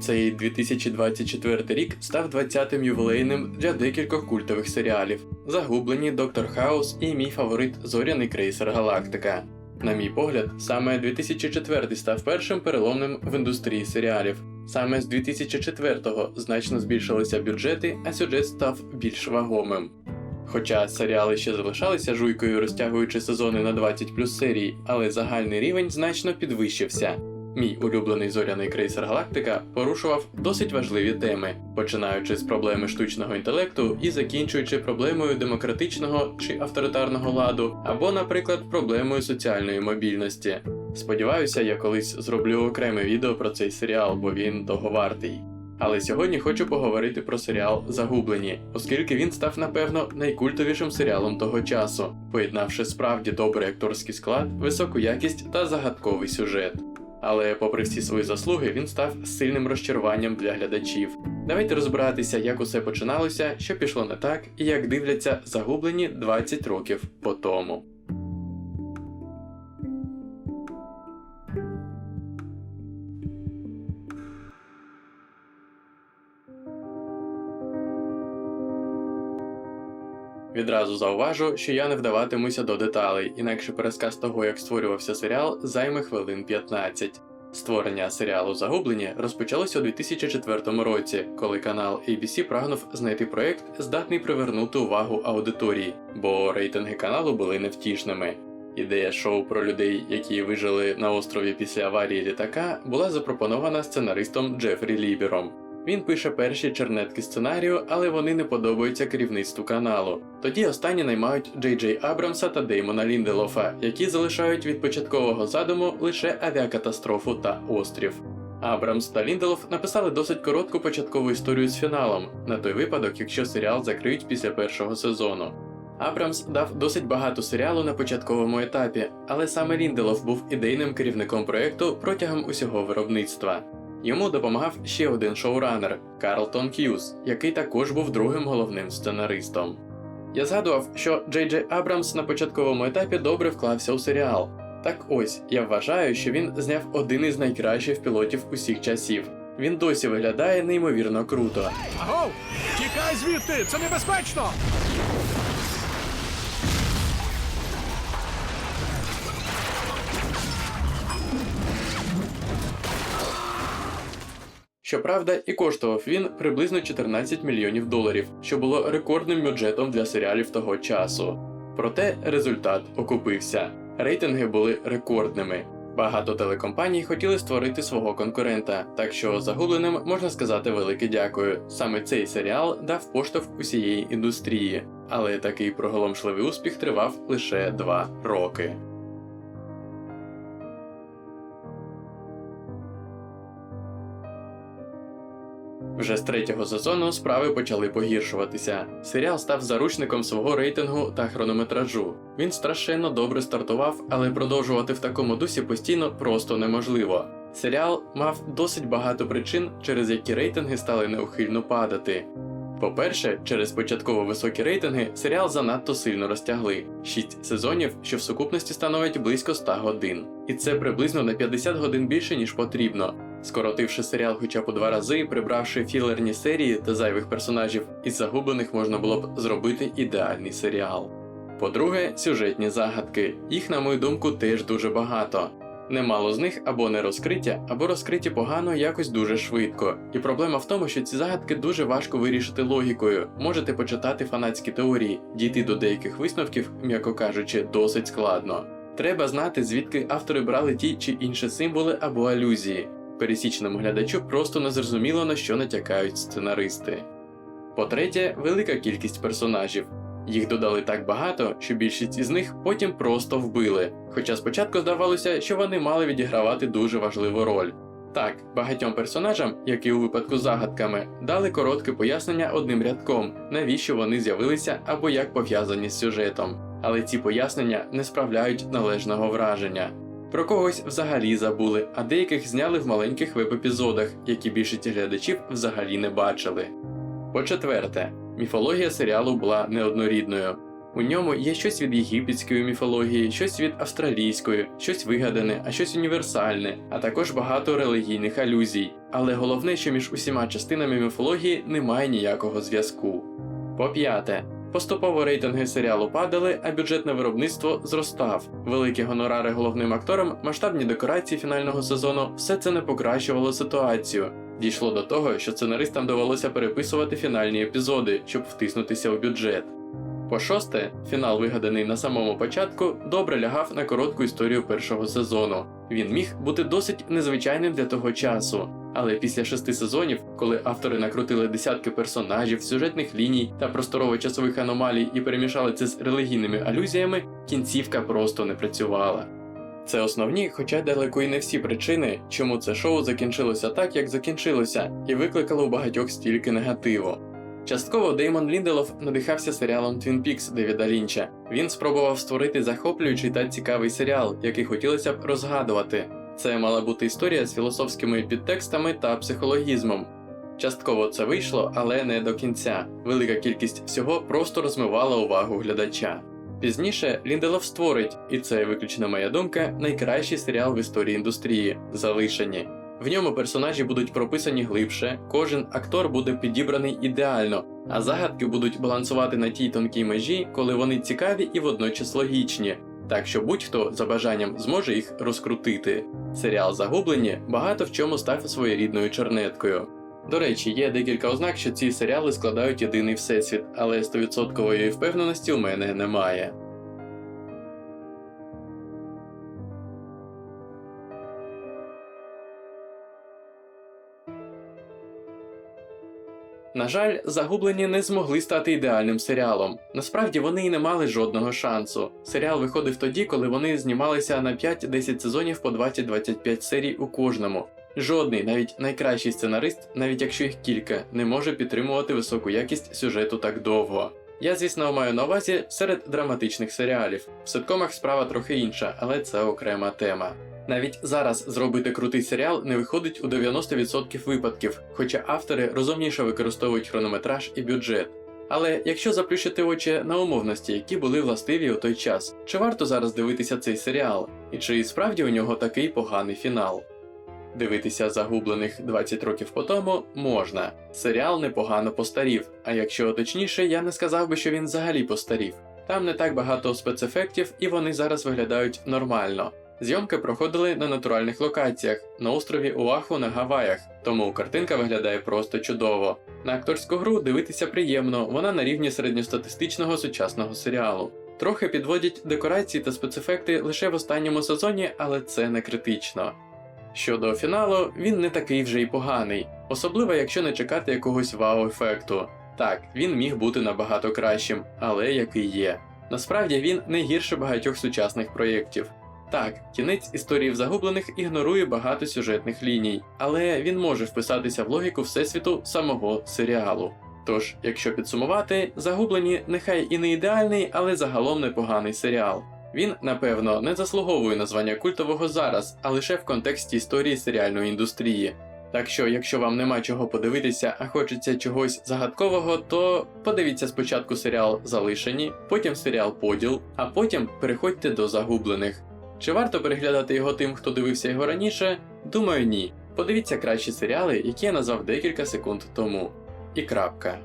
Цей 2024 рік став 20-м ювілейним для декількох культових серіалів: Загублені Доктор Хаус і мій фаворит Зоряний крейсер Галактика. На мій погляд, саме 2004 став першим переломним в індустрії серіалів. Саме з 2004-го значно збільшилися бюджети, а сюжет став більш вагомим. Хоча серіали ще залишалися жуйкою, розтягуючи сезони на 20 плюс серій, але загальний рівень значно підвищився. Мій улюблений зоряний крейсер Галактика порушував досить важливі теми, починаючи з проблеми штучного інтелекту і закінчуючи проблемою демократичного чи авторитарного ладу, або, наприклад, проблемою соціальної мобільності. Сподіваюся, я колись зроблю окреме відео про цей серіал, бо він того вартий. Але сьогодні хочу поговорити про серіал Загублені, оскільки він став, напевно, найкультовішим серіалом того часу, поєднавши справді добрий акторський склад, високу якість та загадковий сюжет. Але, попри всі свої заслуги, він став сильним розчаруванням для глядачів. Давайте розбиратися, як усе починалося, що пішло не так, і як дивляться загублені 20 років по тому. Відразу зауважу, що я не вдаватимуся до деталей, інакше пересказ того, як створювався серіал, займе хвилин 15. Створення серіалу Загублені розпочалося у 2004 році, коли канал ABC прагнув знайти проект, здатний привернути увагу аудиторії, бо рейтинги каналу були невтішними. Ідея шоу про людей, які вижили на острові після аварії літака, була запропонована сценаристом Джефрі Лібером. Він пише перші чернетки сценарію, але вони не подобаються керівництву каналу. Тоді останні наймають Джей Джей Абрамса та Деймона Лінделофа, які залишають від початкового задуму лише авіакатастрофу та острів. Абрамс та Лінделоф написали досить коротку початкову історію з фіналом, на той випадок, якщо серіал закриють після першого сезону. Абрамс дав досить багато серіалу на початковому етапі, але саме Лінделоф був ідейним керівником проєкту протягом усього виробництва. Йому допомагав ще один шоуранер Карлтон Х'юз, який також був другим головним сценаристом. Я згадував, що Джей Джей Абрамс на початковому етапі добре вклався у серіал. Так ось я вважаю, що він зняв один із найкращих пілотів усіх часів. Він досі виглядає неймовірно круто. Агов! Тікай звідти! Це небезпечно! Щоправда, і коштував він приблизно 14 мільйонів доларів, що було рекордним бюджетом для серіалів того часу. Проте результат окупився. Рейтинги були рекордними. Багато телекомпаній хотіли створити свого конкурента, так що загубленим можна сказати велике дякую. Саме цей серіал дав поштовх усієї індустрії, але такий проголомшливий успіх тривав лише два роки. Вже з третього сезону справи почали погіршуватися. Серіал став заручником свого рейтингу та хронометражу. Він страшенно добре стартував, але продовжувати в такому дусі постійно просто неможливо. Серіал мав досить багато причин, через які рейтинги стали неухильно падати. По-перше, через початково високі рейтинги серіал занадто сильно розтягли 6 сезонів, що в сукупності становить близько 100 годин. І це приблизно на 50 годин більше, ніж потрібно. Скоротивши серіал хоча б у два рази, прибравши філерні серії та зайвих персонажів, із загублених можна було б зробити ідеальний серіал. По-друге, сюжетні загадки. Їх, на мою думку, теж дуже багато. Немало з них або не розкриття, або розкриті погано якось дуже швидко. І проблема в тому, що ці загадки дуже важко вирішити логікою. Можете почитати фанатські теорії, дійти до деяких висновків, м'яко кажучи, досить складно. Треба знати, звідки автори брали ті чи інші символи або алюзії. Пересічному глядачу просто не зрозуміло на що натякають сценаристи. По-третє, велика кількість персонажів. Їх додали так багато, що більшість із них потім просто вбили, хоча спочатку здавалося, що вони мали відігравати дуже важливу роль. Так, багатьом персонажам, як і у випадку з загадками, дали коротке пояснення одним рядком, навіщо вони з'явилися або як пов'язані з сюжетом, але ці пояснення не справляють належного враження. Про когось взагалі забули, а деяких зняли в маленьких веб-епізодах, які більшість глядачів взагалі не бачили. По-четверте, міфологія серіалу була неоднорідною. У ньому є щось від єгипетської міфології, щось від австралійської, щось вигадане, а щось універсальне, а також багато релігійних алюзій. Але головне, що між усіма частинами міфології немає ніякого зв'язку. По п'яте. Поступово рейтинги серіалу падали, а бюджет на виробництво зростав. Великі гонорари головним акторам, масштабні декорації фінального сезону все це не покращувало ситуацію. Дійшло до того, що сценаристам довелося переписувати фінальні епізоди, щоб втиснутися у бюджет. По шосте, фінал, вигаданий на самому початку, добре лягав на коротку історію першого сезону. Він міг бути досить незвичайним для того часу. Але після шести сезонів, коли автори накрутили десятки персонажів, сюжетних ліній та просторово-часових аномалій і перемішали це з релігійними алюзіями, кінцівка просто не працювала. Це основні, хоча далеко і не всі причини, чому це шоу закінчилося так, як закінчилося, і викликало у багатьох стільки негативу. Частково Деймон Лінделов надихався серіалом Twin Peaks Девіда Лінча. Він спробував створити захоплюючий та цікавий серіал, який хотілося б розгадувати. Це мала бути історія з філософськими підтекстами та психологізмом. Частково це вийшло, але не до кінця. Велика кількість всього просто розмивала увагу глядача. Пізніше Лінделов створить, і це виключно моя думка, найкращий серіал в історії індустрії залишені. В ньому персонажі будуть прописані глибше, кожен актор буде підібраний ідеально, а загадки будуть балансувати на тій тонкій межі, коли вони цікаві і водночас логічні, так що будь-хто за бажанням зможе їх розкрутити. Серіал Загублені багато в чому став своєрідною чернеткою. До речі, є декілька ознак, що ці серіали складають єдиний всесвіт, але 100% впевненості у мене немає. На жаль, загублені не змогли стати ідеальним серіалом. Насправді вони і не мали жодного шансу. Серіал виходив тоді, коли вони знімалися на 5-10 сезонів по 20-25 серій у кожному. Жодний, навіть найкращий сценарист, навіть якщо їх кілька, не може підтримувати високу якість сюжету так довго. Я, звісно, маю на увазі серед драматичних серіалів. В ситкомах справа трохи інша, але це окрема тема. Навіть зараз зробити крутий серіал не виходить у 90% випадків, хоча автори розумніше використовують хронометраж і бюджет. Але якщо заплющити очі на умовності, які були властиві у той час, чи варто зараз дивитися цей серіал, і чи справді у нього такий поганий фінал? Дивитися загублених 20 років по тому можна. Серіал непогано постарів, а якщо точніше, я не сказав би, що він взагалі постарів. Там не так багато спецефектів, і вони зараз виглядають нормально. Зйомки проходили на натуральних локаціях на острові Уаху на Гаваях, тому картинка виглядає просто чудово. На акторську гру дивитися приємно, вона на рівні середньостатистичного сучасного серіалу. Трохи підводять декорації та спецефекти лише в останньому сезоні, але це не критично. Щодо фіналу, він не такий вже й поганий, особливо якщо не чекати якогось вау-ефекту. Так, він міг бути набагато кращим, але який є. Насправді він не гірше багатьох сучасних проєктів. Так, кінець історії в загублених ігнорує багато сюжетних ліній, але він може вписатися в логіку всесвіту самого серіалу. Тож, якщо підсумувати, загублені нехай і не ідеальний, але загалом непоганий серіал. Він, напевно, не заслуговує названня культового зараз, а лише в контексті історії серіальної індустрії. Так що, якщо вам нема чого подивитися, а хочеться чогось загадкового, то подивіться спочатку серіал Залишені, потім серіал Поділ, а потім переходьте до загублених. Чи варто переглядати його тим, хто дивився його раніше? Думаю, ні. Подивіться кращі серіали, які я назвав декілька секунд тому. І крапка.